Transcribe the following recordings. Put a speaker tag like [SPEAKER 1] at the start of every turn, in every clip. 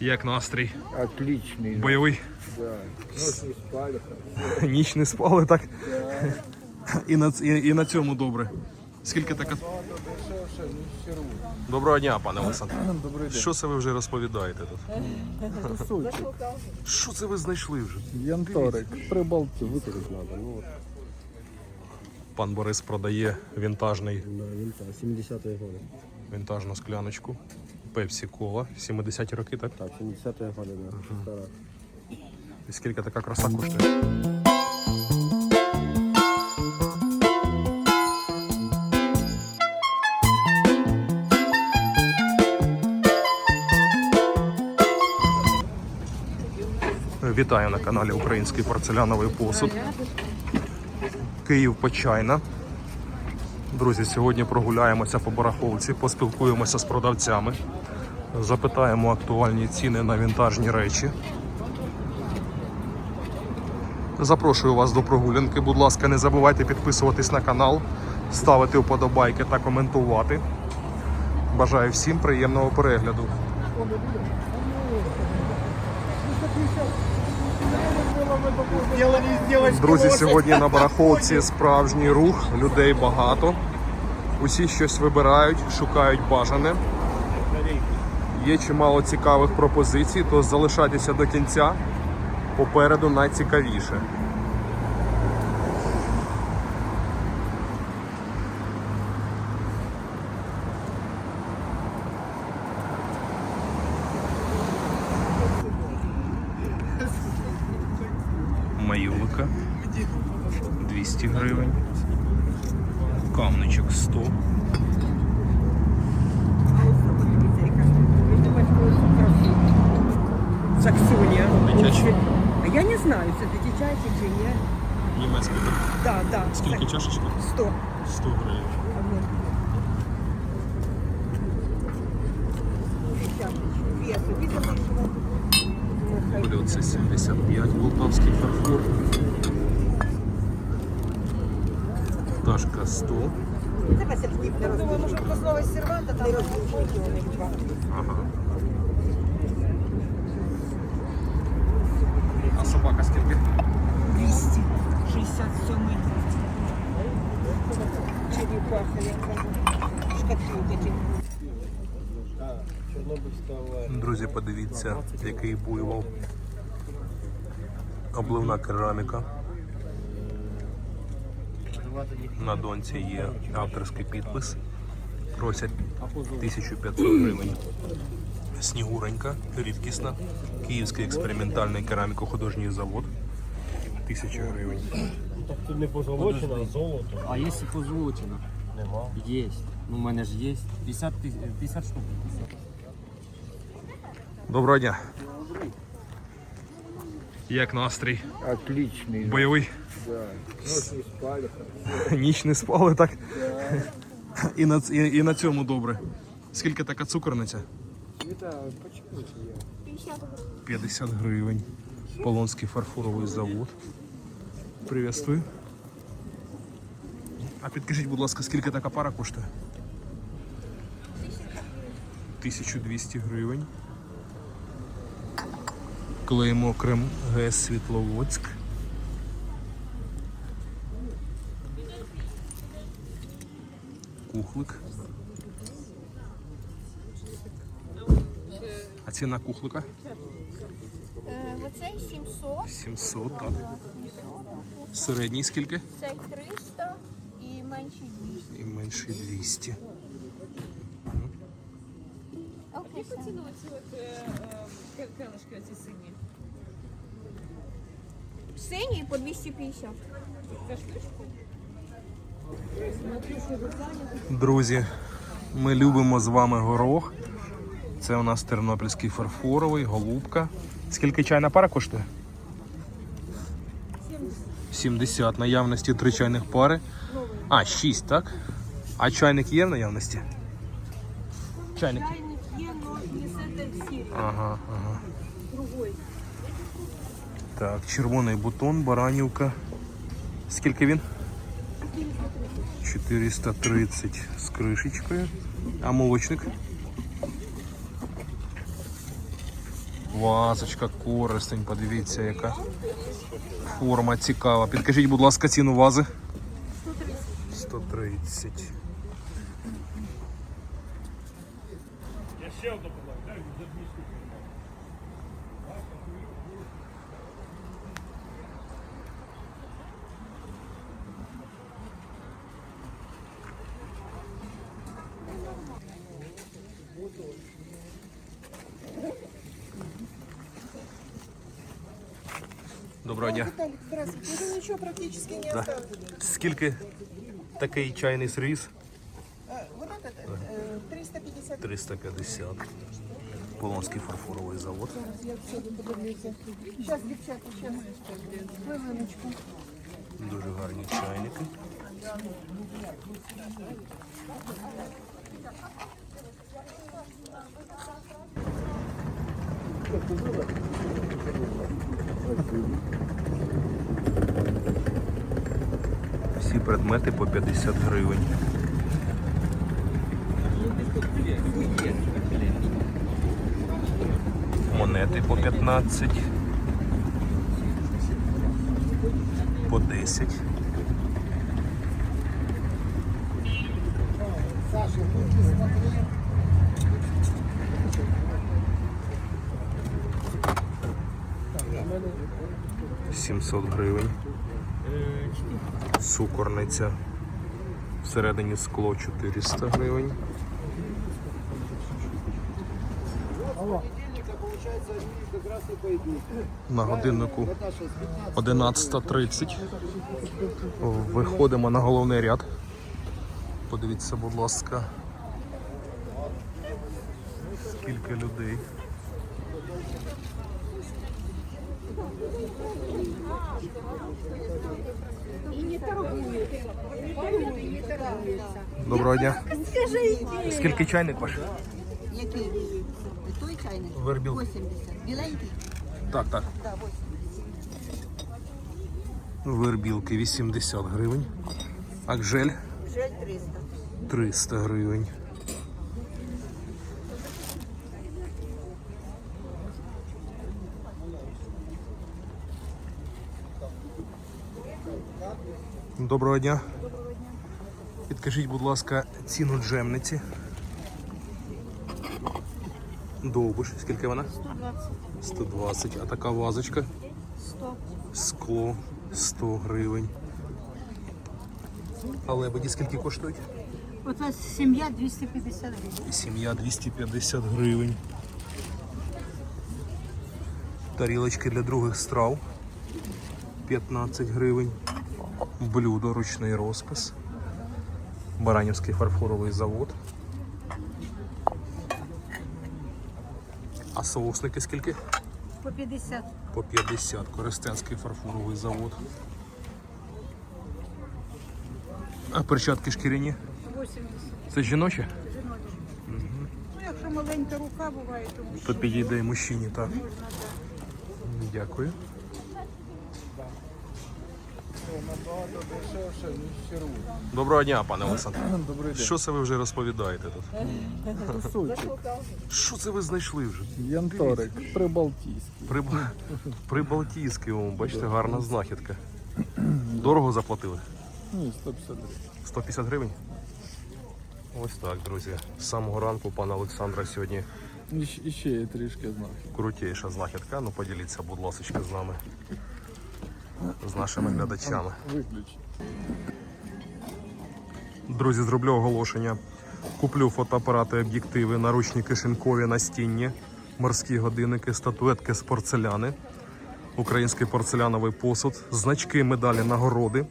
[SPEAKER 1] Як настрій?
[SPEAKER 2] Отличный.
[SPEAKER 1] Бойовий?
[SPEAKER 2] Да. Ночь не спали.
[SPEAKER 1] Ніч не спали, так? І на, і, і на цьому добре. Скільки така. Доброго дня, пане Олександр.
[SPEAKER 2] Добрий
[SPEAKER 1] Що це ви вже розповідаєте тут? Що це ви знайшли вже?
[SPEAKER 2] Янторик. Прибалти витягнути надо. Ну, от.
[SPEAKER 1] Пан Борис продає вінтажний,
[SPEAKER 3] На винта, 70-е годы.
[SPEAKER 1] вінтажну скляночку. Пепсі Кола, 70-ті роки, так?
[SPEAKER 3] Так, 70-е годы, да. Стара.
[SPEAKER 1] І скільки така краса коштує? Вітаю на каналі Український порцеляновий посуд. Київ Почайна. Друзі, сьогодні прогуляємося по барахолці, поспілкуємося з продавцями, запитаємо актуальні ціни на вінтажні речі. Запрошую вас до прогулянки. Будь ласка, не забувайте підписуватись на канал, ставити вподобайки та коментувати. Бажаю всім приємного перегляду. Друзі, сьогодні на барахолці справжній рух, людей багато. Усі щось вибирають, шукають бажане. Є чимало цікавих пропозицій, то залишайтеся до кінця. Попереду найцікавіше. Майолика 200 гривень. Камничок 100.
[SPEAKER 4] Саксония.
[SPEAKER 1] Дитячий.
[SPEAKER 4] А я не знаю, це дитячий чи ні.
[SPEAKER 1] Німецький.
[SPEAKER 4] Да, да.
[SPEAKER 1] Скільки чашечки?
[SPEAKER 4] 100.
[SPEAKER 1] 100 гривень. Блюдце 75, полтавський фарфор. Пташка 100.
[SPEAKER 4] Може, послова серванта там
[SPEAKER 1] Ага. А собака скільки?
[SPEAKER 4] 267 черепаха, яка шкатулка.
[SPEAKER 1] Друзі, подивіться, який буйвол. Обливна кераміка. На донці є авторський підпис. Просять 1500 гривень. Снігуренька, рідкісна. Київський експериментальний кераміко-художній завод. 1000 гривень.
[SPEAKER 3] Так Тут не позолочено, а золото.
[SPEAKER 5] А якщо позолочено?
[SPEAKER 3] Нема.
[SPEAKER 5] Є. Ну, у мене ж є. 50, 50 штук.
[SPEAKER 1] Доброго дня. Як настрій?
[SPEAKER 2] Отличный.
[SPEAKER 1] Бойовий?
[SPEAKER 2] Да. Ночь не спали.
[SPEAKER 1] Ніч не спали, так? І на, і, і на цьому добре. Скільки така цукорниця?
[SPEAKER 2] Это
[SPEAKER 1] 50 гривень. Полонський фарфоровий завод. Приветствую. А підкажіть, будь ласка, скільки така пара коштує? 1200 гривень. Клеїмо Крем ГЕС Світловодськ. Кухлик. А ціна кухлика?
[SPEAKER 6] Оцей 700,
[SPEAKER 1] 700, так. Середній скільки?
[SPEAKER 6] цей 300 і менший 200.
[SPEAKER 1] І менший 200.
[SPEAKER 6] Окей,
[SPEAKER 7] Яку ціну оці от е, е, оці сині?
[SPEAKER 6] Синій по 250.
[SPEAKER 1] Друзі, ми любимо з вами горох. Це у нас тернопільський фарфоровий, голубка. Скільки чайна пара коштує? 70. Наявності три чайних пари. А, 6, так? А чайник є в наявності? Чайник.
[SPEAKER 6] Чайник є, але не це сірий.
[SPEAKER 1] Ага, ага. Так, червоний бутон, баранівка. Скільки він? 430 з кришечкою. А молочник? Вазочка, користень, подивіться, яка форма цікава. Підкажіть, будь ласка, ціну вази. 130. Доброго дня.
[SPEAKER 4] Здравствуйте. Ну ничего практически не
[SPEAKER 1] Да.
[SPEAKER 4] осталось.
[SPEAKER 1] Скільки такий чайний сервіс?
[SPEAKER 4] Э, Вот этот э, 350
[SPEAKER 1] 350. Полонський фарфоровий завод.
[SPEAKER 4] я все подивлюся. Сейчас, девчата, сейчас. Хвилиночку.
[SPEAKER 1] Дуже гарні чайники. Всі предмети по 50 гривень. Монети по 15. По 10. Сімсот гривень. Сукорниця. Всередині скло 400 гривень. На годиннику 11.30. Виходимо на головний ряд. Подивіться, будь ласка. Скільки людей. Доброго дня. Скільки чайник ваш?
[SPEAKER 4] Який? Той чайник?
[SPEAKER 1] Вербіл.
[SPEAKER 4] 80. Біленький?
[SPEAKER 1] Так, так.
[SPEAKER 4] Да, 80.
[SPEAKER 1] Вербілки 80 гривень. Акжель
[SPEAKER 4] Жаль 300.
[SPEAKER 1] 300 гривень. Доброго дня. Доброго дня. Підкажіть, будь ласка, ціну джемниці. Довбуш, скільки вона?
[SPEAKER 6] 120.
[SPEAKER 1] 120. А така вазочка?
[SPEAKER 6] 100.
[SPEAKER 1] Скло 100 гривень. А лебеді скільки коштують?
[SPEAKER 8] Оце сім'я 250 гривень.
[SPEAKER 1] Сім'я 250 гривень. Тарілочки для других страв 15 гривень. Блюдо ручний розпис. Баранівський фарфоровий завод. А соусники скільки?
[SPEAKER 8] По 50.
[SPEAKER 1] По 50. Коростенський фарфоровий завод. А перчатки шкіряні?
[SPEAKER 8] 80.
[SPEAKER 1] Це жіночі?
[SPEAKER 8] Ну, якщо маленька рука буває, то
[SPEAKER 1] То підійде і мужчині, так. Дякую.
[SPEAKER 2] Дешевше, ніж.
[SPEAKER 1] Доброго дня, пане Олександр.
[SPEAKER 2] Добрий день.
[SPEAKER 1] Що це ви вже розповідаєте тут?
[SPEAKER 2] Сучик.
[SPEAKER 1] Що це ви знайшли вже?
[SPEAKER 2] Янторик, прибалтійський.
[SPEAKER 1] При... Прибалтійський, о, бачите, гарна знахідка. Дорого заплатили?
[SPEAKER 2] Ні, 150 гривень.
[SPEAKER 1] 150 гривень? Ось так, друзі. З самого ранку пана Олександра сьогодні
[SPEAKER 2] І, ще є трішки знахід.
[SPEAKER 1] крутіша знахідка. Ну поділіться, будь ласка, з нами. З нашими глядачами. Друзі, зроблю оголошення. Куплю фотоапарати, об'єктиви, наручні кишенькові настінні, морські годинники, статуетки з порцеляни, український порцеляновий посуд, значки, медалі, нагороди,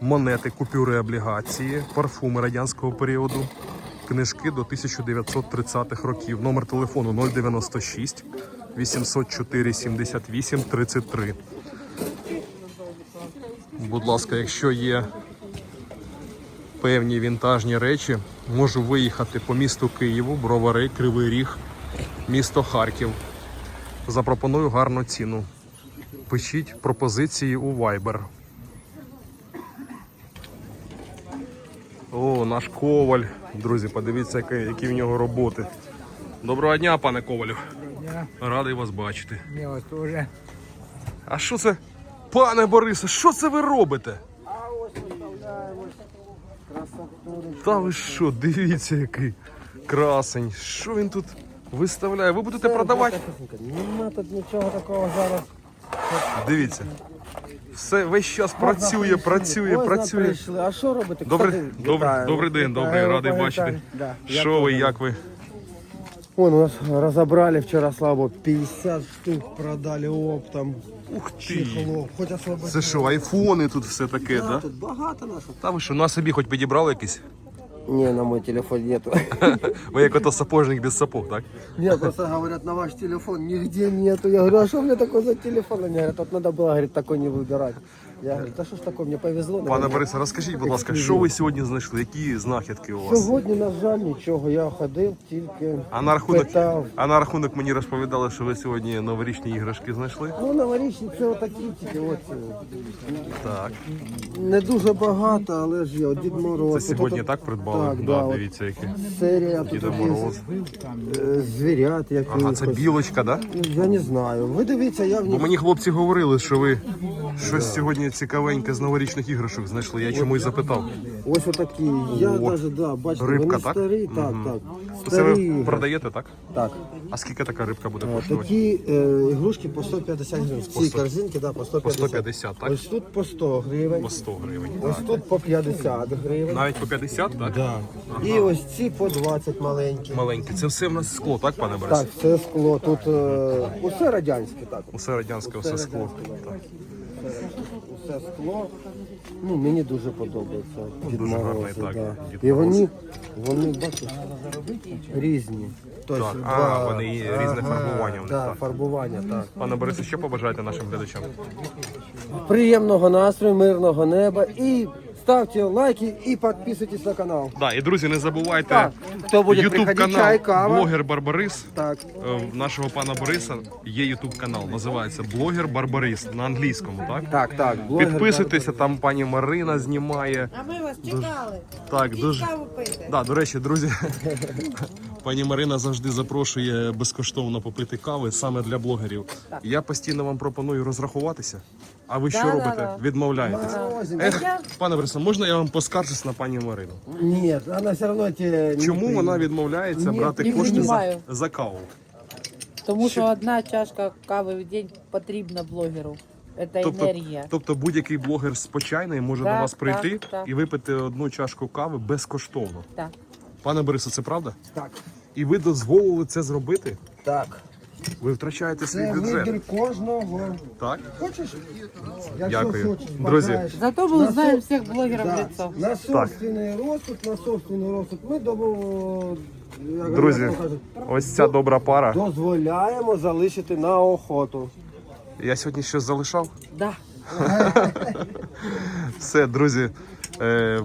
[SPEAKER 1] монети, купюри, облігації, парфуми радянського періоду, книжки до 1930-х років. Номер телефону 096 804 78 33. Будь ласка, якщо є певні вінтажні речі, можу виїхати по місту Києву, Бровари, Кривий Ріг, місто Харків. Запропоную гарну ціну. Пишіть пропозиції у Viber. О, наш коваль. Друзі, подивіться, які, які в нього роботи. Доброго дня, пане Ковалю. Радий вас бачити.
[SPEAKER 9] Я вас теж.
[SPEAKER 1] А що це? Пане Борисе, що це ви робите? Та ви що, дивіться, який красень. Що він тут виставляє? Ви будете продавати?
[SPEAKER 3] Нема тут нічого такого зараз.
[SPEAKER 1] Дивіться. Все весь час працює, працює,
[SPEAKER 3] Ось
[SPEAKER 1] працює.
[SPEAKER 3] А що робите?
[SPEAKER 1] Добрий,
[SPEAKER 3] Кстати,
[SPEAKER 1] добрий,
[SPEAKER 3] вітаю.
[SPEAKER 1] добрий день, добрий,
[SPEAKER 3] Вітаю,
[SPEAKER 1] радий
[SPEAKER 3] вітаю.
[SPEAKER 1] бачити.
[SPEAKER 3] Да.
[SPEAKER 1] Що ви, як ви?
[SPEAKER 3] Вон у нас разобрали вчера слабо 50 штук продали оптом.
[SPEAKER 1] Ух ти!
[SPEAKER 3] Хоть особо.
[SPEAKER 1] Це що, айфони тут все таке,
[SPEAKER 3] Да,
[SPEAKER 1] да?
[SPEAKER 3] Тут багато наших.
[SPEAKER 1] Та ви що, на собі хоч підібрали якісь?
[SPEAKER 3] Не, на мой телефон нету.
[SPEAKER 1] Ви як ото сапожник без сапог, так?
[SPEAKER 3] Нет, просто говорят, на ваш телефон нигде нету. Я говорю, а что у меня такой за телефон? Они говорят, вот надо было, говорит, такой не выбирать. Я говорю, да что ж такое, мне повезло.
[SPEAKER 1] Пане. Борисе, розкажіть, будь ласка, що ви сьогодні знайшли? Які знахідки у вас?
[SPEAKER 3] Сьогодні, на жаль, нічого. Я ходив тільки
[SPEAKER 1] А на рахунок,
[SPEAKER 3] питав.
[SPEAKER 1] а на рахунок мені розповідали, що ви сьогодні новорічні іграшки знайшли.
[SPEAKER 3] Ну, новорічні це отакі тільки. От, е,
[SPEAKER 1] Так.
[SPEAKER 3] не дуже багато, але ж є. Дід Мороз.
[SPEAKER 1] Це сьогодні так придбали?
[SPEAKER 3] Так,
[SPEAKER 1] да,
[SPEAKER 3] да, от
[SPEAKER 1] дивіться, які.
[SPEAKER 3] серія тут
[SPEAKER 1] Діда Мороз.
[SPEAKER 3] е, звірят
[SPEAKER 1] Ага, це білочка, так? Да?
[SPEAKER 3] Я не знаю. Ви дивіться, я в
[SPEAKER 1] Бо
[SPEAKER 3] них
[SPEAKER 1] мені хлопці говорили, що ви щось сьогодні цікавеньке з новорічних іграшок знайшли. Я чомусь запитав.
[SPEAKER 3] ось отакі. Я
[SPEAKER 1] О,
[SPEAKER 3] навіть, да, бачите,
[SPEAKER 1] рибка,
[SPEAKER 3] вони
[SPEAKER 1] так?
[SPEAKER 3] старі, так,
[SPEAKER 1] Мгм.
[SPEAKER 3] так.
[SPEAKER 1] То це
[SPEAKER 3] Старі.
[SPEAKER 1] ви продаєте, так?
[SPEAKER 3] Так.
[SPEAKER 1] А скільки така рибка буде
[SPEAKER 3] Е,
[SPEAKER 1] коштувати?
[SPEAKER 3] Такі е, ігрушки по 150 гривень.
[SPEAKER 1] 100.
[SPEAKER 3] корзинці, да, по
[SPEAKER 1] По
[SPEAKER 3] 150.
[SPEAKER 1] 150, так?
[SPEAKER 3] Ось тут по 100 гривень.
[SPEAKER 1] По 100 гривень.
[SPEAKER 3] Ось тут по 50 гривень.
[SPEAKER 1] Навіть по 50, так?
[SPEAKER 3] Да. І ось ці по 20 маленькі.
[SPEAKER 1] Маленькі. Це все в нас скло, так, пане Борисе?
[SPEAKER 3] Так, це скло. Тут е, усе радянське, так.
[SPEAKER 1] Усе радянське, все скло. Так.
[SPEAKER 3] Усе скло. Ну, мені дуже подобається. Дід
[SPEAKER 1] Дуже
[SPEAKER 3] Мороз,
[SPEAKER 1] гарний, так,
[SPEAKER 3] да.
[SPEAKER 1] Дід
[SPEAKER 3] І
[SPEAKER 1] Мороз.
[SPEAKER 3] вони, вони, бачиш, різні. Тобто,
[SPEAKER 1] Так, а, вони і різне фарбування в них,
[SPEAKER 3] Так,
[SPEAKER 1] так.
[SPEAKER 3] фарбування, так.
[SPEAKER 1] Пане Борисе, що побажаєте нашим глядачам?
[SPEAKER 3] Приємного настрою, мирного неба і ставте лайки і підписуйтесь на канал.
[SPEAKER 1] Да, і друзі, не забувайте
[SPEAKER 3] Так, хто буде
[SPEAKER 1] Ютуб
[SPEAKER 3] приходити,
[SPEAKER 1] канал
[SPEAKER 3] кава.
[SPEAKER 1] Блогер Барбарис.
[SPEAKER 3] Так.
[SPEAKER 1] Е, в Нашого пана Бориса є Ютуб канал, називається Блогер Барбарис на англійському, так?
[SPEAKER 3] Так, так. блогер
[SPEAKER 1] Підписуйтеся, там пані Марина знімає.
[SPEAKER 8] А ми вас чекали.
[SPEAKER 1] Так, дуже.
[SPEAKER 8] Каву пити.
[SPEAKER 1] Да, до речі, друзі, пані Марина завжди запрошує безкоштовно попити кави саме для блогерів. Я постійно вам пропоную розрахуватися. А ви що робите? Відмовляєтесь. Ех, пане Борисе, можна я вам поскаржусь на пані Марину?
[SPEAKER 3] Ні, вона все одно ті...
[SPEAKER 1] Чому вона відмовляється
[SPEAKER 3] Ні,
[SPEAKER 1] брати
[SPEAKER 10] не
[SPEAKER 1] кошти за, за каву?
[SPEAKER 10] Тому що одна чашка кави в день потрібна блогеру. Це
[SPEAKER 1] Тобто,
[SPEAKER 10] енергія.
[SPEAKER 1] тобто будь-який блогер з Почайної може
[SPEAKER 10] Так,
[SPEAKER 1] до вас прийти
[SPEAKER 10] так, так.
[SPEAKER 1] і випити одну чашку кави безкоштовно.
[SPEAKER 10] Так.
[SPEAKER 1] Пане Борисе, це правда?
[SPEAKER 3] Так.
[SPEAKER 1] І ви дозволили це зробити?
[SPEAKER 3] Так.
[SPEAKER 1] Ви втрачаєте свій
[SPEAKER 3] Це
[SPEAKER 1] бюджет.
[SPEAKER 3] вибір кожного.
[SPEAKER 1] Так?
[SPEAKER 3] Хочеш? Якщо
[SPEAKER 1] Дякую.
[SPEAKER 3] хочеш,
[SPEAKER 1] Друзі.
[SPEAKER 3] бажаєш.
[SPEAKER 10] Зато ми
[SPEAKER 3] На
[SPEAKER 10] знаємо
[SPEAKER 3] со-
[SPEAKER 10] всіх блогерів в
[SPEAKER 3] Да.
[SPEAKER 10] лицо.
[SPEAKER 3] На собственний розсуд, на собственний розсуд ми як
[SPEAKER 1] Друзі,
[SPEAKER 3] кажуть,
[SPEAKER 1] ось ця добра пара.
[SPEAKER 3] дозволяємо залишити на охоту.
[SPEAKER 1] Я сьогодні щось залишав.
[SPEAKER 10] Да.
[SPEAKER 1] Все, друзі,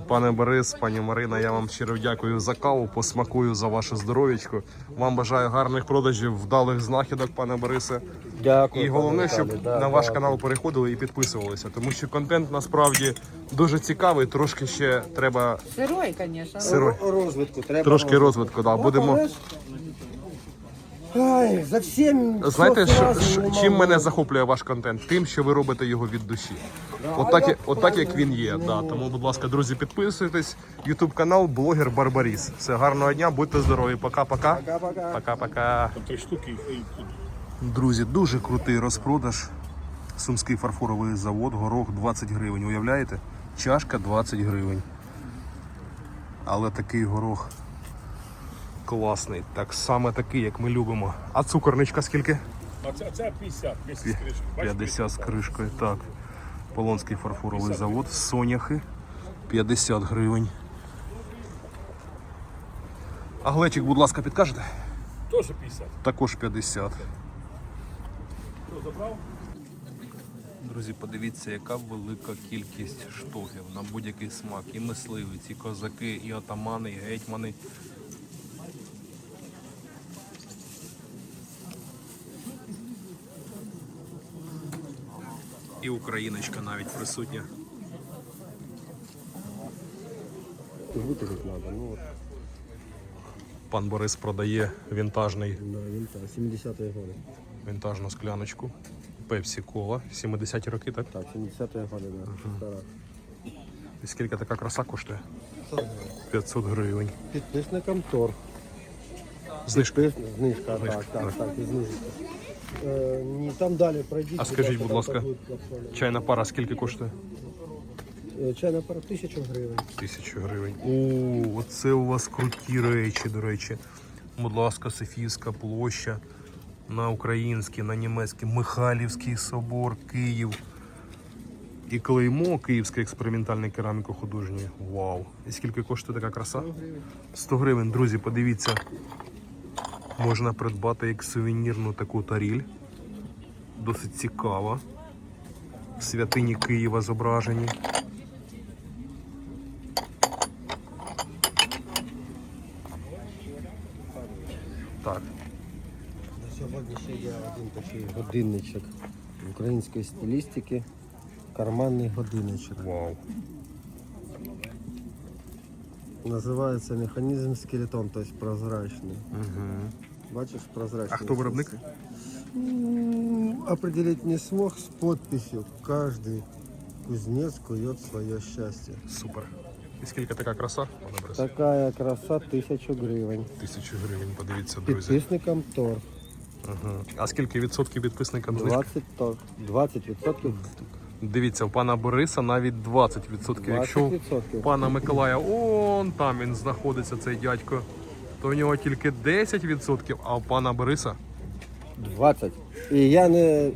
[SPEAKER 1] пане Борис, пані Марина, я вам щиро дякую за каву, посмакую за ваше здоров'ячко. Вам бажаю гарних продажів, вдалих знахідок, пане Борисе.
[SPEAKER 3] Дякую.
[SPEAKER 1] І головне, щоб
[SPEAKER 3] да,
[SPEAKER 1] на ваш
[SPEAKER 3] да.
[SPEAKER 1] канал переходили і підписувалися, тому що контент насправді дуже цікавий. Трошки ще треба
[SPEAKER 10] Сирой, звісно.
[SPEAKER 1] сиро...
[SPEAKER 3] Розвитку треба.
[SPEAKER 1] трошки розвитку. Да, будемо.
[SPEAKER 3] Ай, за всім.
[SPEAKER 1] Знаєте,
[SPEAKER 3] все
[SPEAKER 1] що, що- чим мене захоплює ваш контент? Тим, що ви робите його від душі. Отак, як- отак як він є. Да. Тому, будь ласка, друзі, підписуйтесь. Ютуб канал Блогер Барбаріс. Все, гарного дня, будьте здорові. Пока-пока.
[SPEAKER 3] Пока-пока.
[SPEAKER 1] Пока-пока. Друзі, дуже крутий розпродаж. Сумський фарфоровий завод, горох 20 гривень. Уявляєте? Чашка 20 гривень. Але такий горох класний. Так саме такий, як ми любимо. А цукорничка скільки?
[SPEAKER 11] А це, це 50, 50 з кришкою.
[SPEAKER 1] 50 з кришкою. Так. Полонський фарфоровий завод. Соняхи 50 гривень. А глечик, будь ласка, підкажете?
[SPEAKER 11] Теж 50.
[SPEAKER 1] Також 50. забрав? Друзі, подивіться, яка велика кількість штогів на будь-який смак. І мисливиці, і козаки, і отамани, і гетьмани. І україночка навіть присутня.
[SPEAKER 3] Витягнути треба. Ну.
[SPEAKER 1] Пан Борис продає вінтажний,
[SPEAKER 3] Да, він 70-ї годи.
[SPEAKER 1] вінтажну скляночку. Пепсі кола. 70-ті роки, так?
[SPEAKER 3] Так, 70-ї годи, да. Півтора.
[SPEAKER 1] І скільки така краса коштує? 500 гривень.
[SPEAKER 3] Підписникам торг.
[SPEAKER 1] Знижка.
[SPEAKER 3] Підпис- Знижка,
[SPEAKER 1] Знижка,
[SPEAKER 3] так, так,
[SPEAKER 1] так.
[SPEAKER 3] так, і знижка. Е, ні, там далі пройдіть.
[SPEAKER 1] А скажіть, будь ласка. Чайна пара скільки коштує?
[SPEAKER 3] Е, Чайна пара 1000 гривень.
[SPEAKER 1] Тисячу гривень. О, оце у вас круті речі, до речі. Будь ласка, Софіївська площа на український, на німецький, Михайлівський собор, Київ. І клеймо Київський експериментальний кераміко-художній. Вау! І скільки коштує така краса? 100 гривень, друзі, подивіться. Можна придбати як сувенірну таку таріль. Досить цікава. Святині Києва зображені. Так,
[SPEAKER 3] На сьогодні ще є один такий годинничок української стилістики. Карманний годинничок.
[SPEAKER 1] вау.
[SPEAKER 3] Називається механізм скелетон, тобто прозрачний.
[SPEAKER 1] Угу.
[SPEAKER 3] Бачиш, прозрачний.
[SPEAKER 1] А хто виробник?
[SPEAKER 3] М, Определить не смог с подписью. Каждый кузнец кует свое счастье.
[SPEAKER 1] Супер. І скільки така краса? Пане Борис?
[SPEAKER 3] Такая краса тисячу гривень.
[SPEAKER 1] Тисячу гривень, подивіться, друзі.
[SPEAKER 3] Підписникам торг.
[SPEAKER 1] Угу. А скільки відсотків підписникам знижки?
[SPEAKER 3] 20 торг. 20 відсотків.
[SPEAKER 1] Дивіться, у пана Бориса навіть 20 відсотків.
[SPEAKER 3] 20
[SPEAKER 1] Якщо у пана Миколая, он там він знаходиться, цей дядько, то у нього тільки 10 відсотків, а у пана Бориса
[SPEAKER 3] 20. І я не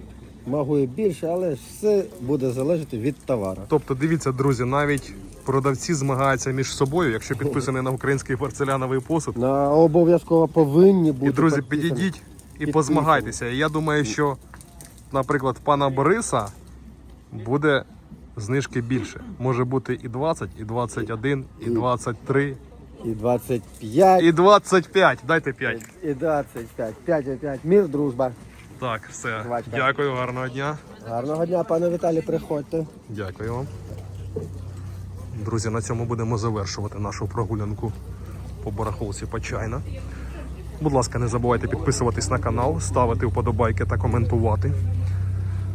[SPEAKER 3] можу і більше, але все буде залежати від товару.
[SPEAKER 1] Тобто, дивіться, друзі, навіть продавці змагаються між собою, якщо підписаний на український порцеляновий посуд.
[SPEAKER 3] На обов'язково повинні бути.
[SPEAKER 1] І, друзі, підійдіть і позмагайтеся. І я думаю, що, наприклад, пана Бориса буде знижки більше. Може бути і 20, і 21, і 23,
[SPEAKER 3] І 25,
[SPEAKER 1] і 25. Дайте 5.
[SPEAKER 3] і 25. 5 і 5. Мір, дружба.
[SPEAKER 1] Так, все.
[SPEAKER 3] Давайте.
[SPEAKER 1] Дякую, гарного дня.
[SPEAKER 3] Гарного дня, пане Віталій, приходьте.
[SPEAKER 1] Дякую вам. Друзі, на цьому будемо завершувати нашу прогулянку по барахолці Почайна. Будь ласка, не забувайте підписуватись на канал, ставити вподобайки та коментувати.